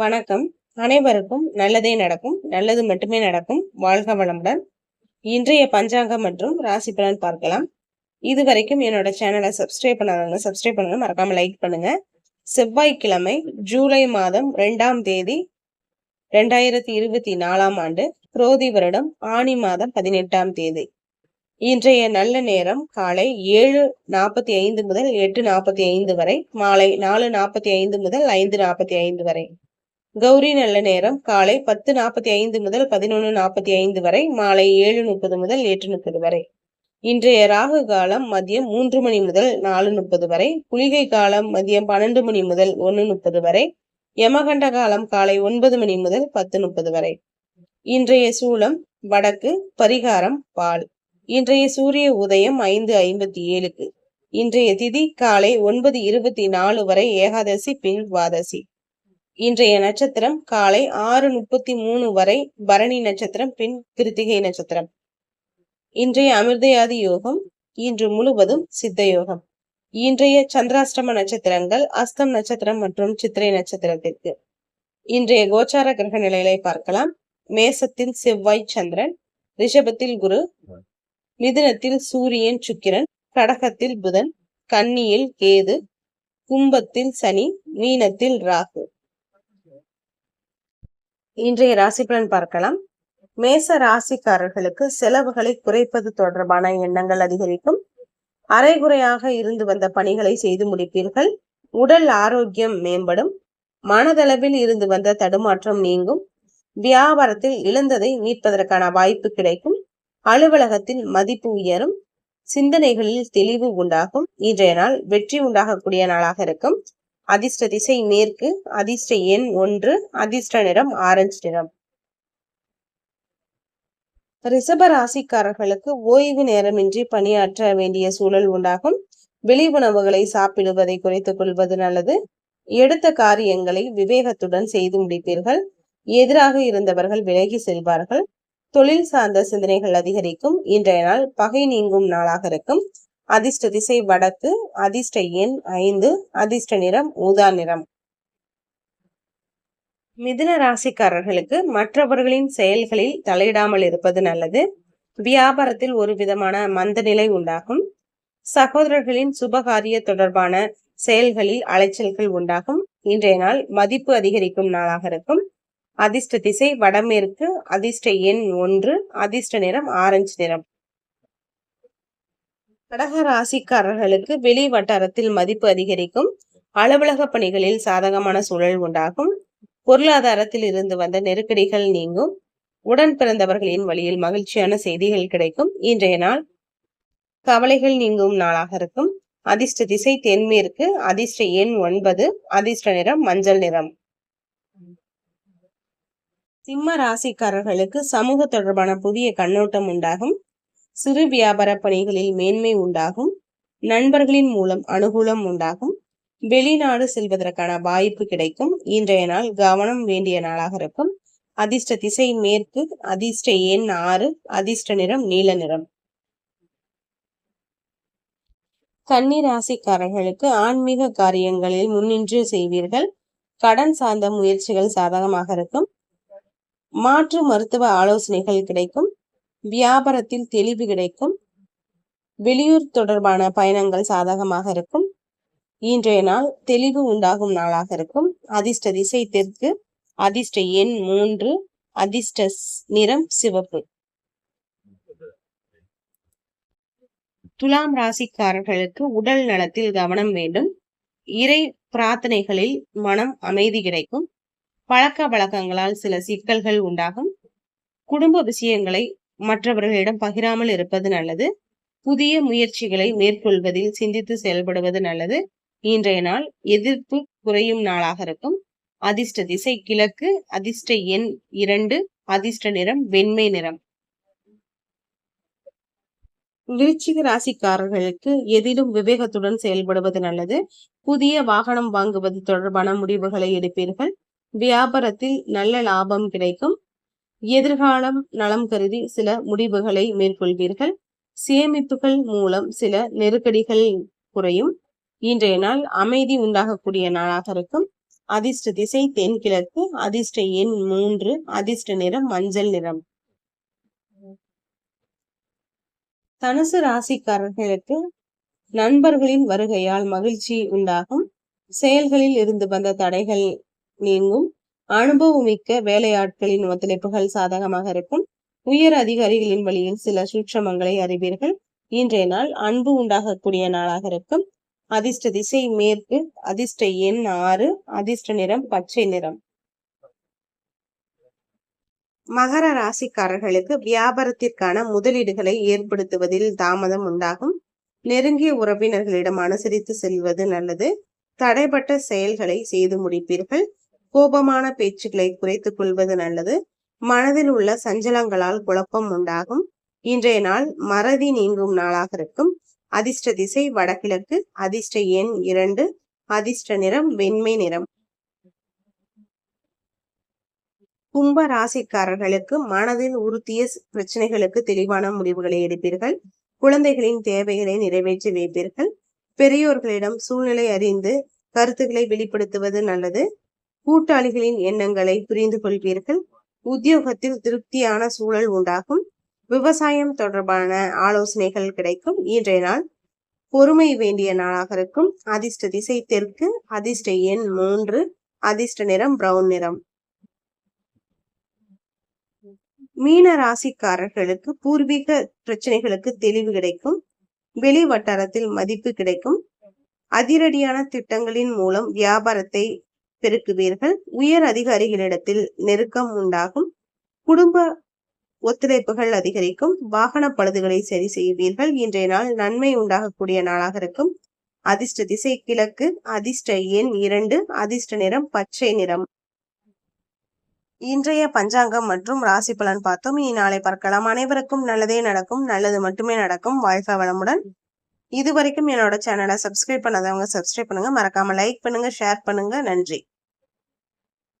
வணக்கம். அனைவருக்கும் நல்லதே நடக்கும். நல்லது மட்டுமே நடக்கும். வாழ்க வளமுடன். இன்றைய பஞ்சாங்கம் மற்றும் ராசி பலன் பார்க்கலாம். இது வரைக்கும் என்னோட சேனலை சப்ஸ்கிரைப் பண்ணாதவங்க சப்ஸ்கிரைப் பண்ணுங்க. மறக்காம லைக் பண்ணுங்க. செவ்வாய்க்கிழமை ஜூலை மாதம் ரெண்டாம் தேதி ரெண்டாயிரத்தி இருபத்தி நாலாம் ஆண்டு குரோதி வருடம் ஆணி மாதம் பதினெட்டாம் தேதி. இன்றைய நல்ல நேரம் காலை ஏழு நாற்பத்தி ஐந்து முதல் எட்டு நாற்பத்தி ஐந்து வரை மாலை நாலு நாற்பத்தி ஐந்து முதல் ஐந்து நாற்பத்தி ஐந்து வரை. கௌரி நல்ல நேரம். காலை பத்து நாற்பத்தி ஐந்து முதல் பதினொன்று நாற்பத்தி ஐந்து வரை மாலை ஏழு முப்பது முதல் எட்டு முப்பது வரை. இன்றைய ராகு காலம் மதியம் மூன்று மணி முதல் நாலு முப்பது வரை புலிகை காலம் மதியம் பன்னெண்டு மணி முதல் ஒன்று முப்பது வரை யமகண்ட காலம் காலை ஒன்பது மணி முதல் பத்து முப்பது வரை. இன்றைய சூலம் வடக்கு பரிகாரம் பால். இன்றைய சூரிய உதயம் ஐந்து ஐம்பத்தி ஏழுக்கு. இன்றைய திதி காலை ஒன்பது இருபத்தி நாலு வரை ஏகாதசி பின் துவாதசி இன்றைய நட்சத்திரம் காலை ஆறு முப்பத்தி மூணு வரை பரணி நட்சத்திரம் பின் கிருத்திகை நட்சத்திரம். இன்றைய அமிர்தயாதி யோகம் இன்று முழுவதும் சித்த யோகம். இன்றைய சந்திராஷ்டம நட்சத்திரங்கள் அஸ்தம் நட்சத்திரம் மற்றும் சித்திரை நட்சத்திரத்திற்கு. இன்றைய கோச்சார கிரக நிலைகளை பார்க்கலாம். மேசத்தில் செவ்வாய் சந்திரன் ரிஷபத்தில் குரு மிதுனத்தில் சூரியன் சுக்கிரன் கடகத்தில் புதன் கன்னியில் கேது கும்பத்தில் சனி மீனத்தில் ராகு. இன்றைய ராசி பலன் பார்க்கலாம். மேச ராசிக்காரர்களுக்கு செலவுகளை குறைப்பது தொடர்பான எண்ணங்கள் அதிகரிக்கும். அரைகுறையாக இருந்து வந்த பணிகளை செய்து முடிப்பீர்கள். உடல் ஆரோக்கியம் மேம்படும். மனதளவில் இருந்து வந்த தடுமாற்றம் நீங்கும். வியாபாரத்தில் இழந்ததை மீட்பதற்கான வாய்ப்பு கிடைக்கும். அலுவலகத்தில் மதிப்பு உயரும். சிந்தனைகளில் தெளிவு உண்டாகும். இன்றைய நாள் வெற்றி உண்டாகக்கூடிய நாளாக இருக்கும். அதிர்ஷ்ட திசை மேற்கு அதிர்ஷ்ட எண் ஒன்று அதிர்ஷ்ட நிறம் ஆரஞ்சு நிறம். ரிசப ராசிக்காரர்களுக்கு ஓய்வு நேரமின்றி பணியாற்ற வேண்டிய சூழல் உண்டாகும். வெளி உணவுகளை சாப்பிடுவதை குறைத்துக் கொள்வது நல்லது. எடுத்த காரியங்களை விவேகத்துடன் செய்து முடிப்பீர்கள். எதிராக இருந்தவர்கள் விலகி செல்வார்கள். தொழில் சார்ந்த சிந்தனைகள் அதிகரிக்கும். இன்றைய நாள் பகை நீங்கும் நாளாக இருக்கும். அதிர்ஷ்ட திசை வடக்கு அதிர்ஷ்ட எண் ஐந்து அதிர்ஷ்ட நிறம் ஊதா நிறம். மிதுன ராசிக்காரர்களுக்கு மற்றவர்களின் செயல்களில் தலையிடாமல் இருப்பது நல்லது. வியாபாரத்தில் ஒரு விதமான மந்த நிலை உண்டாகும். சகோதரர்களின் சுபகாரிய தொடர்பான செயல்களில் அலைச்சல்கள் உண்டாகும். இன்றைய நாள் மதிப்பு அதிகரிக்கும் நாளாக இருக்கும். அதிர்ஷ்ட திசை வடமேற்கு அதிர்ஷ்ட எண் ஒன்று அதிர்ஷ்ட நிறம் ஆரஞ்சு நிறம். கடக ராசிக்காரர்களுக்கு வெளி வட்டாரத்தில் மதிப்பு அதிகரிக்கும். அலுவலக பணிகளில் சாதகமான சூழல் உண்டாகும். பொருளாதாரத்தில் இருந்து வந்த நெருக்கடிகள் நீங்கும். உடன் பிறந்தவர்களின் வழியில் மகிழ்ச்சியான செய்திகள் கிடைக்கும். இன்றைய நாள் கவலைகள் நீங்கும் நாளாக இருக்கும். அதிர்ஷ்ட திசை தென்மேற்கு அதிர்ஷ்ட எண் ஒன்பது அதிர்ஷ்ட நிறம் மஞ்சள் நிறம். சிம்ம ராசிக்காரர்களுக்கு சமூக தொடர்பான புதிய கண்ணோட்டம் உண்டாகும். சிறு வியாபார பணிகளில் மேன்மை உண்டாகும். நண்பர்களின் மூலம் அனுகூலம் உண்டாகும். வெளிநாடு செல்வதற்கான வாய்ப்பு கிடைக்கும். இன்றைய நாள் கவனம் வேண்டிய நாளாக இருக்கும். அதிர்ஷ்ட திசை மேற்கு அதிர்ஷ்ட எண் ஆறு அதிர்ஷ்ட நிறம் நீல நிறம். கன்னி ராசிக்காரர்களுக்கு ஆன்மீக காரியங்களில் முன்னின்று செய்வீர்கள். கடன் சார்ந்த முயற்சிகள் சாதகமாக இருக்கும். மாற்று மருத்துவ ஆலோசனைகள் கிடைக்கும். வியாபாரத்தில் தெளிவு கிடைக்கும். வெளியூர் தொடர்பான பயணங்கள் சாதகமாக இருக்கும். இன்றைய நாள் தெளிவு உண்டாகும் நாளாக இருக்கும். அதிர்ஷ்ட திசை தெற்கு அதிர்ஷ்ட எண் மூன்று அதிர்ஷ்ட நிறம் சிவப்பு. துலாம் ராசிக்காரர்களுக்கு உடல் நலத்தில் கவனம் வேண்டும். இறை பிரார்த்தனைகளில் மனம் அமைதி கிடைக்கும். பழக்க வழக்கங்களால் சில சிக்கல்கள் உண்டாகும். குடும்ப விஷயங்களை மற்றவர்களிடம் பகிராமல் இருப்பது நல்லது. புதிய முயற்சிகளை மேற்கொள்வதில் சிந்தித்து செயல்படுவது நல்லது. இன்றைய நாள் எதிர்ப்பு குறையும் நாளாக இருக்கும். அதிர்ஷ்ட திசை கிழக்கு அதிர்ஷ்ட எண் இரண்டு அதிர்ஷ்ட நிறம் வெண்மை நிறம். விருச்சிக ராசிக்காரர்களுக்கு எதிலும் விவேகத்துடன் செயல்படுவது நல்லது. புதிய வாகனம் வாங்குவது தொடர்பான முடிவுகளை எடுப்பீர்கள். வியாபாரத்தில் நல்ல லாபம் கிடைக்கும். எதிர்காலம் நலம் கருதி சில முடிவுகளை மேற்கொள்வீர்கள். சேமிப்புகள் மூலம் சில நெருக்கடிகள் குறையும். இன்றைய நாள் அமைதி உண்டாகக்கூடிய நாளாக இருக்கும். அதிர்ஷ்ட திசை தென்கிழக்கு அதிர்ஷ்ட எண் மூன்று அதிர்ஷ்ட நிறம் மஞ்சள் நிறம். தனுசு ராசிக்காரர்களுக்கு நண்பர்களின் வருகையால் மகிழ்ச்சி உண்டாகும். செயல்களில் இருந்து வந்த தடைகள் நீங்கும். அனுபவமிக்க வேலையாட்களின் ஒத்துழைப்புகள் சாதகமாக இருக்கும். உயர் அதிகாரிகளின் வழியில் சில சூட்சமங்களை அறிவீர்கள். இன்றைய நாள் அன்பு உண்டாகக்கூடிய நாளாக இருக்கும். அதிர்ஷ்ட திசை மேற்கு அதிர்ஷ்ட எண் ஆறு அதிர்ஷ்ட நிறம் பச்சை நிறம். மகர ராசிக்காரர்களுக்கு வியாபாரத்திற்கான முதலீடுகளை ஏற்படுத்துவதில் தாமதம் உண்டாகும். நெருங்கிய உறவினர்களிடம் அனுசரித்து செல்வது நல்லது. தடைப்பட்ட செயல்களை செய்து முடிப்பீர்கள். கோபமான பேச்சுக்களை குறைத்துக் கொள்வது நல்லது. மனதில் உள்ள சஞ்சலங்களால் குழப்பம் உண்டாகும். இன்றைய நாள் மறதி நீங்கும் நாளாக இருக்கும். அதிர்ஷ்ட திசை வடகிழக்கு அதிர்ஷ்ட எண் இரண்டு அதிர்ஷ்ட நிறம் வெண்மை நிறம். கும்ப ராசிக்காரர்களுக்கு மனதில் உறுத்திய பிரச்சனைகளுக்கு தெளிவான முடிவுகளை எடுப்பீர்கள். குழந்தைகளின் தேவைகளை நிறைவேற்றி வைப்பீர்கள். பெரியோர்களிடம் சூழ்நிலை அறிந்து கருத்துக்களை வெளிப்படுத்துவது நல்லது. கூட்டாளிகளின் எண்ணங்களை புரிந்து கொள்வீர்கள். உத்தியோகத்தில் திருப்தியான சூழல் உண்டாகும். விவசாயம் தொடர்பான ஆலோசனைகள் கிடைக்கும். இன்றைய நாள் பொறுமை வேண்டிய நாளாக இருக்கும். அதிர்ஷ்ட திசை தெற்கு அதிர்ஷ்ட எண் மூன்று அதிர்ஷ்ட நிறம் பிரவுன் நிறம். மீன ராசிக்காரர்களுக்கு பூர்வீக பிரச்சனைகளுக்கு தெளிவு கிடைக்கும். வெளி வட்டாரத்தில் மதிப்பு கிடைக்கும். அதிரடியான திட்டங்களின் மூலம் வியாபாரத்தை பெருக்குவீர்கள். உயர் அதிகாரிகளிடத்தில் நெருக்கம் உண்டாகும். குடும்ப ஒத்துழைப்புகள் அதிகரிக்கும். வாகன பழுதுகளை சரி செய்வீர்கள். இன்றைய நாள் நன்மை உண்டாகக்கூடிய நாளாக இருக்கும். அதிர்ஷ்ட திசை கிழக்கு. அதிர்ஷ்ட எண் இரண்டு. அதிர்ஷ்ட நிறம் பச்சை நிறம். இன்றைய பஞ்சாங்கம் மற்றும் ராசி பலன் பார்த்தோம். இனி நாளை பார்க்கலாம். அனைவருக்கும் நல்லதே நடக்கும். நல்லது மட்டுமே நடக்கும். வாழ்க்கை வளமுடன். இது வரைக்கும் என்னோட சேனலை சப்ஸ்கிரைப் பண்ணாதவங்க சப்ஸ்கிரைப் பண்ணுங்க. மறக்காம லைக் பண்ணுங்க ஷேர் பண்ணுங்க. நன்றி.